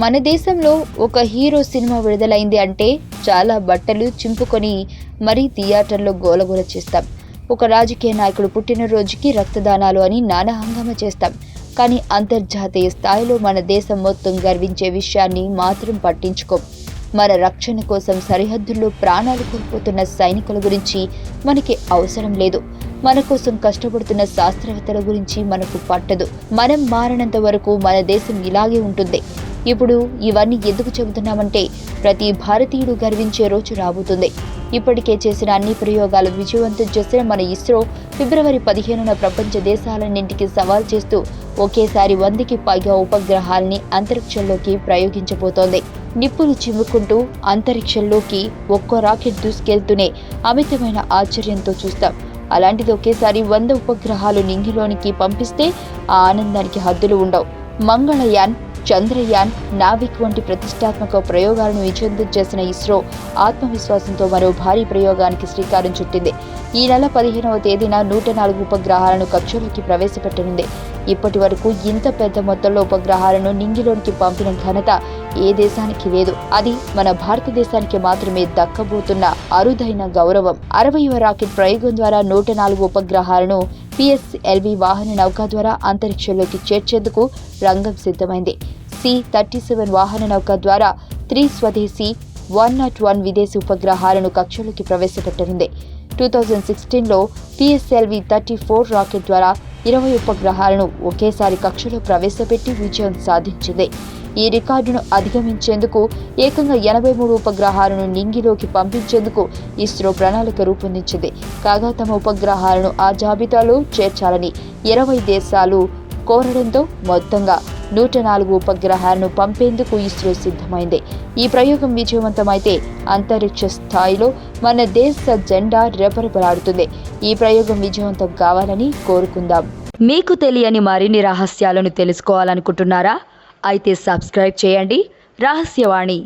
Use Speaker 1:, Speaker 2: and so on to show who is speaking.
Speaker 1: మన దేశంలో ఒక హీరో సినిమా విడుదలైంది అంటే చాలా బట్టలు చింపుకొని మరీ థియేటర్లో గోలగోల చేస్తాం. ఒక రాజకీయ నాయకుడు పుట్టినరోజుకి రక్తదానాలు అని నానా హంగామా చేస్తాం. కానీ అంతర్జాతీయ స్థాయిలో మన దేశం మొత్తం గర్వించే విషయాన్ని మాత్రం పట్టించుకోం. మన రక్షణ కోసం సరిహద్దుల్లో ప్రాణాలు కోల్పోతున్న సైనికుల గురించి మనకి అవసరం లేదు. మన కోసం కష్టపడుతున్న శాస్త్రవేత్తల గురించి మనకు పట్టదు. మనం మారినంత వరకు మన దేశం ఇలాగే ఉంటుంది. ఇప్పుడు ఇవన్నీ ఎందుకు చెబుతున్నామంటే ప్రతి భారతీయుడు గర్వించే రోజు రాబోతుంది. ఇప్పటికే చేసిన అన్ని ప్రయోగాలు విజయవంతం చేసిన మన ఇస్రో ఫిబ్రవరి పదిహేనున ప్రపంచ దేశాలన్నింటికి సవాల్ చేస్తూ ఒకేసారి వందకి పైగా ఉపగ్రహాల్ని అంతరిక్షంలోకి ప్రయోగించబోతోంది. నిప్పులు చిమ్ముకుంటూ అంతరిక్షంలోకి ఒక్కో రాకెట్ దూసుకెళ్తూనే అమితమైన ఆశ్చర్యంతో చూస్తాం. అలాంటిది ఒకేసారి వంద ఉపగ్రహాలు నింగిలోనికి పంపిస్తే ఆ ఆనందానికి హద్దులు ఉండవు. మంగళయాన్ చంద్రయాన్ నావిక్ వంటి ప్రతిష్టాత్మక ప్రయోగాలను విజయంతం చేసిన ఇస్రో ఆత్మవిశ్వాసంతో మరో భారీ ప్రయోగానికి శ్రీకారం చుట్టింది. ఈ నెల పదిహేనవ తేదీన నూట నాలుగు ఉపగ్రహాలను కక్షలోకి ప్రవేశపెట్టనుంది. ఇప్పటి వరకు ఇంత పెద్ద మొత్తంలో ఉపగ్రహాలను నింగిలోనికి పంపిన ఘనత ఏ దేశానికి లేదు. అది మన భారతదేశానికి మాత్రమే దక్కబోతున్న అరుదైన గౌరవం. అరవైవ రాకెట్ ప్రయోగం ద్వారా నూట నాలుగు ఉపగ్రహాలను పిఎస్ఎల్వి వాహన నౌక ద్వారా అంతరిక్షంలోకి చేర్చేందుకు రంగం సిద్ధమైంది. సి థర్టీ సెవెన్ వాహన నౌక ద్వారా త్రీ స్వదేశీ వన్ నాట్ వన్ విదేశీ ఉపగ్రహాలను కక్షలోకి ప్రవేశపెట్టనుంది. టూ థౌజండ్ సిక్స్టీన్లో పిఎస్ఎల్వి థర్టీ ఫోర్ రాకెట్ ద్వారా ఇరవై ఉపగ్రహాలను ఒకేసారి కక్షలో ప్రవేశపెట్టి విజయం సాధించింది. ఈ రికార్డును అధిగమించేందుకు ఏకంగా ఎనభై మూడు ఉపగ్రహాలను నింగిలోకి పంపించేందుకు ఇస్రో ప్రణాళిక రూపొందించింది. కాగా తమ ఉపగ్రహాలను ఆ జాబితాలో చేర్చాలని ఇరవై దేశాలు కోరడంతో మొత్తంగా నూట నాలుగు ఉపగ్రహాలను పంపేందుకు ఇస్రో సిద్ధమైంది. ఈ ప్రయోగం విజయవంతమైతే అంతరిక్ష స్థాయిలో మన దేశ జెండా రెపరెపలాడుతుంది. ఈ ప్రయోగం విజయవంతం కావాలని కోరుకుందాం.
Speaker 2: మీకు తెలియని మరిన్ని రహస్యాలను తెలుసుకోవాలనుకుంటున్నారా? అయితే సబ్స్క్రైబ్ చేయండి. రహస్యవాణి